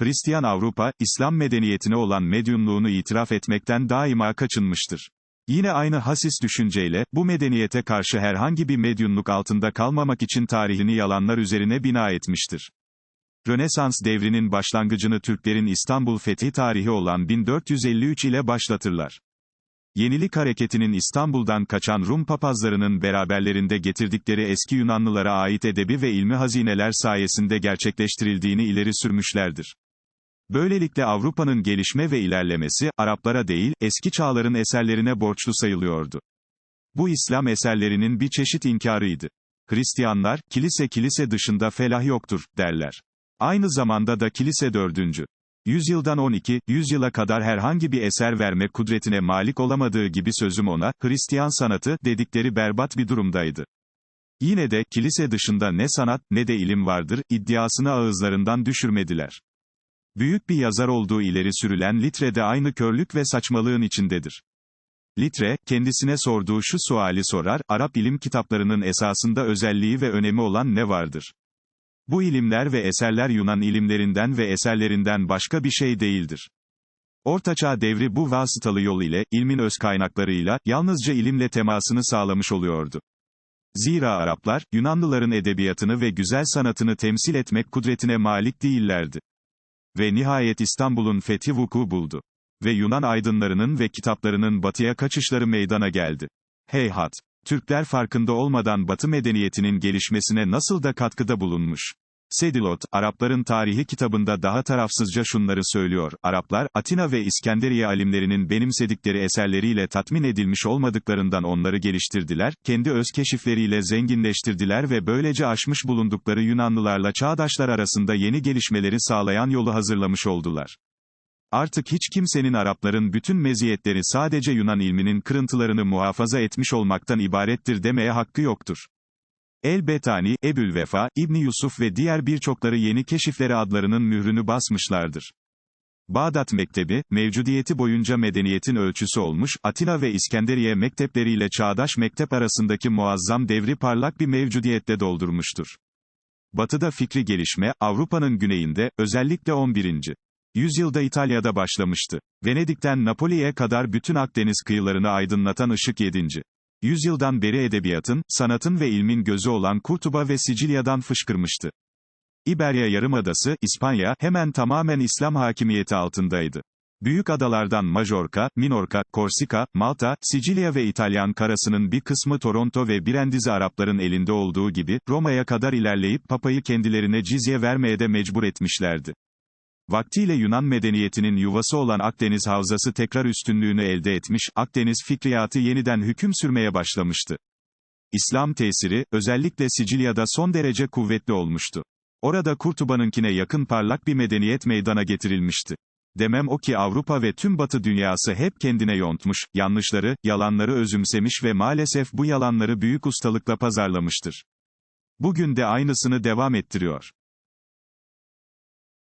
Hristiyan Avrupa, İslam medeniyetine olan medyumluğunu itiraf etmekten daima kaçınmıştır. Yine aynı hasis düşünceyle, bu medeniyete karşı herhangi bir medyumluk altında kalmamak için tarihini yalanlar üzerine bina etmiştir. Rönesans devrinin başlangıcını Türklerin İstanbul fethi tarihi olan 1453 ile başlatırlar. Yenilik hareketinin İstanbul'dan kaçan Rum papazlarının beraberlerinde getirdikleri eski Yunanlılara ait edebi ve ilmi hazineler sayesinde gerçekleştirildiğini ileri sürmüşlerdir. Böylelikle Avrupa'nın gelişme ve ilerlemesi, Araplara değil, eski çağların eserlerine borçlu sayılıyordu. Bu İslam eserlerinin bir çeşit inkarıydı. Hristiyanlar, kilise kilise dışında felah yoktur, derler. Aynı zamanda da kilise dördüncü. Yüzyıldan 12, yüzyıla kadar herhangi bir eser verme kudretine malik olamadığı gibi sözüm ona, Hristiyan sanatı, dedikleri berbat bir durumdaydı. Yine de, kilise dışında ne sanat, ne de ilim vardır, iddiasını ağızlarından düşürmediler. Büyük bir yazar olduğu ileri sürülen Litre de aynı körlük ve saçmalığın içindedir. Litre, kendisine sorduğu şu suali sorar, Arap ilim kitaplarının esasında özelliği ve önemi olan ne vardır? Bu ilimler ve eserler Yunan ilimlerinden ve eserlerinden başka bir şey değildir. Ortaçağ devri bu vasıtalı yol ile, ilmin öz kaynaklarıyla, yalnızca ilimle temasını sağlamış oluyordu. Zira Araplar, Yunanlıların edebiyatını ve güzel sanatını temsil etmek kudretine malik değillerdi. Ve nihayet İstanbul'un fethi vuku buldu. Ve Yunan aydınlarının ve kitaplarının batıya kaçışları meydana geldi. Heyhat! Türkler farkında olmadan Batı medeniyetinin gelişmesine nasıl da katkıda bulunmuş. Sedilot, Arapların tarihi kitabında daha tarafsızca şunları söylüyor, Araplar, Atina ve İskenderiye alimlerinin benimsedikleri eserleriyle tatmin edilmiş olmadıklarından onları geliştirdiler, kendi öz keşifleriyle zenginleştirdiler ve böylece aşmış bulundukları Yunanlılarla çağdaşlar arasında yeni gelişmeleri sağlayan yolu hazırlamış oldular. Artık hiç kimsenin Arapların bütün meziyetleri sadece Yunan ilminin kırıntılarını muhafaza etmiş olmaktan ibarettir demeye hakkı yoktur. El-Betani, Ebülvefa, İbni Yusuf ve diğer birçokları yeni keşifleri adlarının mührünü basmışlardır. Bağdat Mektebi, mevcudiyeti boyunca medeniyetin ölçüsü olmuş, Atina ve İskenderiye mektepleriyle çağdaş mektep arasındaki muazzam devri parlak bir mevcudiyette doldurmuştur. Batıda fikri gelişme, Avrupa'nın güneyinde, özellikle 11. yüzyılda İtalya'da başlamıştı. Venedik'ten Napoli'ye kadar bütün Akdeniz kıyılarını aydınlatan ışık 7. Yüzyıldan beri edebiyatın, sanatın ve ilmin gözü olan Kurtuba ve Sicilya'dan fışkırmıştı. İberya Yarımadası, İspanya, hemen tamamen İslam hakimiyeti altındaydı. Büyük adalardan Majorka, Minorka, Korsika, Malta, Sicilya ve İtalyan karasının bir kısmı Toronto ve Brindisi Arapların elinde olduğu gibi, Roma'ya kadar ilerleyip papayı kendilerine cizye vermeye de mecbur etmişlerdi. Vaktiyle Yunan medeniyetinin yuvası olan Akdeniz Havzası tekrar üstünlüğünü elde etmiş, Akdeniz fikriyatı yeniden hüküm sürmeye başlamıştı. İslam tesiri, özellikle Sicilya'da son derece kuvvetli olmuştu. Orada Kurtuba'nınkine yakın parlak bir medeniyet meydana getirilmişti. Demem o ki Avrupa ve tüm Batı dünyası hep kendine yontmuş, yanlışları, yalanları özümsemiş ve maalesef bu yalanları büyük ustalıkla pazarlamıştır. Bugün de aynısını devam ettiriyor.